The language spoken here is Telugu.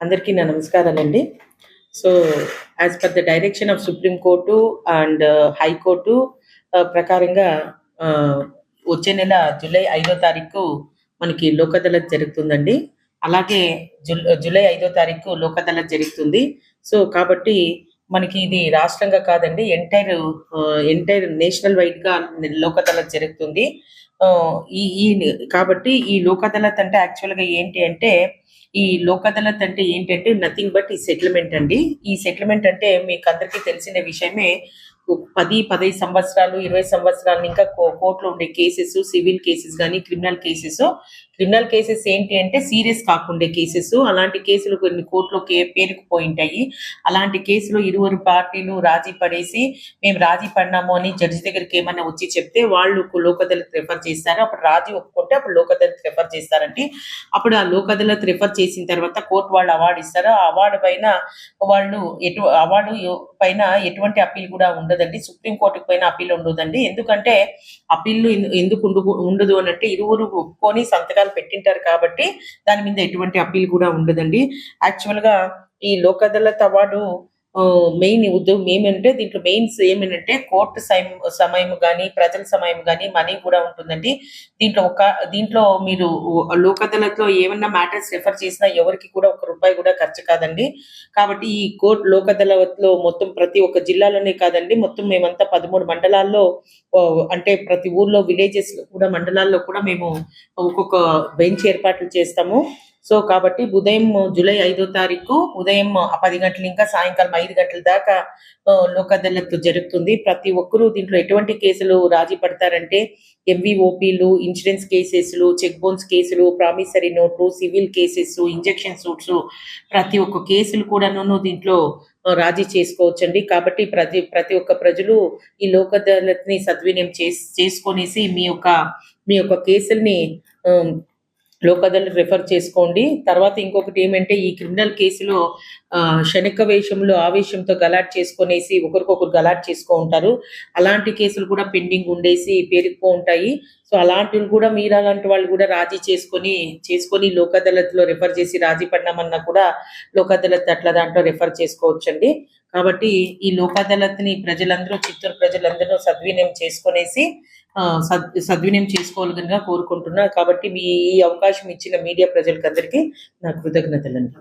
అందరికీ నా నమస్కారాలండి. So as per the direction of supreme court and high court ప్రకారంగా ఆ, వచ్చే నెల జూలై ఐదో తారీఖు మనకి లోక్ అదాలత్ జరుగుతుందండి. అలాగే జుల్ జూలై ఐదో తారీఖు లోక్ అదాలత్ జరుగుతుంది. సో కాబట్టి మనకి ఇది రాష్ట్రంగా కాదండి ఎంటైర్ ఎంటైర్ నేషనల్ వైడ్గా లోక్ అదాలత్ జరుగుతుంది. ఆ, ఈ ఈ కాబట్టి ఈ లోక్ అదాలత్ అంటే యాక్చువల్గా ఏంటి అంటే ఈ లోక్ అదాలత్ అంటే ఏంటంటే నథింగ్ బట్ ఈ సెటిల్మెంట్ అండి. ఈ సెటిల్మెంట్ అంటే మీకు అందరికీ తెలిసిన విషయమే పది పదహైదు సంవత్సరాలు ఇరవై సంవత్సరాలు ఇంకా కోర్టులో ఉండే కేసెస్ సివిల్ కేసెస్ కానీ క్రిమినల్ కేసెస్. క్రిమినల్ కేసెస్ ఏంటి అంటే సీరియస్ కాకుండే కేసెస్. అలాంటి కేసులు కొన్ని కోర్టులో కే- పేరుకుపోయి ఉంటాయి అలాంటి కేసులు ఇరువురు పార్టీలు రాజీ పడేసి మేము రాజీ పడినాము అని జడ్జి దగ్గరికి ఏమైనా వచ్చి చెప్తే వాళ్ళు లోకదళిత రిఫర్ చేస్తారు. అప్పుడు రాజీ ఒప్పుకుంటే అప్పుడు లోకదళిత రిఫర్ చేస్తారంటే అప్పుడు ఆ లోకదళిత రిఫర్ చేసిన తర్వాత కోర్టు వాళ్ళు అవార్డు ఇస్తారు. ఆ అవార్డు పైన వాళ్ళు ఎటు అవార్డు పైన ఎటువంటి అప్పీల్ కూడా ఉండదండి. సుప్రీం కోర్టుకు పైన అప్పీల్ ఉండదండి. ఎందుకంటే అప్పీల్ ఎందుకు ఉండదు అనంటే ఇరువురు ఒప్పుకొని సంతకాలు పెట్టింటారు కాబట్టి దాని మీద ఎటువంటి అప్పీల్ కూడా ఉండదండి. యాక్చువల్గా ఈ లోక్ అదాలత్ అవార్డు మెయిన్ ఉద్యోగం ఏమంటే దీంట్లో మెయిన్స్ ఏమేంటంటే కోర్టు సమయం సమయం కానీ ప్రజల సమయం కానీ మనీ కూడా ఉంటుందండి. దీంట్లో ఒక దీంట్లో మీరు లోక్ అదాలత్లో ఏమన్నా మ్యాటర్స్ రెఫర్ చేసినా ఎవరికి కూడా ఒక రూపాయి కూడా ఖర్చు కాదండి. కాబట్టి ఈ కోర్టు లోక్ అదాలత్లో మొత్తం ప్రతి ఒక్క జిల్లాలోనే కాదండి. మొత్తం మేమంతా పదమూడు మండలాల్లో అంటే ప్రతి ఊర్లో విలేజెస్ కూడా మండలాల్లో కూడా మేము ఒక్కొక్క బెంచ్ ఏర్పాట్లు చేస్తాము. సో కాబట్టి ఉదయం జూలై ఐదో తారీఖు ఉదయం పది గంటలు ఇంకా సాయంకాలం ఐదు గంటల దాకా ఆ, లోక్ అదాలత్ జరుగుతుంది. ప్రతి ఒక్కరూ దీంట్లో ఎటువంటి కేసులు రాజీ పడతారంటే ఎంవిఓపీలు ఇన్సూరెన్స్ కేసెస్లు చెక్ బౌన్స్ కేసులు ప్రామిసరీ నోట్లు సివిల్ కేసెస్ ఇంజెక్షన్ సూట్స్ ప్రతి ఒక్క కేసులు కూడాను దీంట్లో రాజీ చేసుకోవచ్చండి. కాబట్టి ప్రతి ప్రతి ఒక్క ప్రజలు ఈ లోక్ అదాలత్ని సద్వినియోగం చేసుకొనేసి మీ యొక్క మీ యొక్క కేసుల్ని లోక్ అదాలత్ చేసుకోండి. తర్వాత ఇంకొకటి ఏమంటే ఈ క్రిమినల్ కేసులో ఆ, వేషంలో ఆవేశంతో గలాట్ చేసుకునేసి ఒకరికొకరు గలాట్ చేసుకో ఉంటారు. అలాంటి కేసులు కూడా పెండింగ్ ఉండేసి పేరుకుపో ఉంటాయి. సో అలాంటివి కూడా మీరు అలాంటి వాళ్ళు కూడా రాజీ చేసుకొని చేసుకొని లోక్ అదాలత్లో రెఫర్ చేసి రాజీ పడినామన్నా కూడా లోక్ అదాలత్ అట్లా దాంట్లో రెఫర్ చేసుకోవచ్చండి. కాబట్టి ఈ లోక్ అదాలత్ని ప్రజలందరూ చిత్తూరు ప్రజలందరూ సద్వినియం చేసుకునేసి సద్ సద్వినియోగం చేసుకోవాలిగా కోరుకుంటున్నా. కాబట్టి మీ ఈ అవకాశం ఇచ్చిన మీడియా ప్రజలకందరికీ నా కృతజ్ఞతలండి.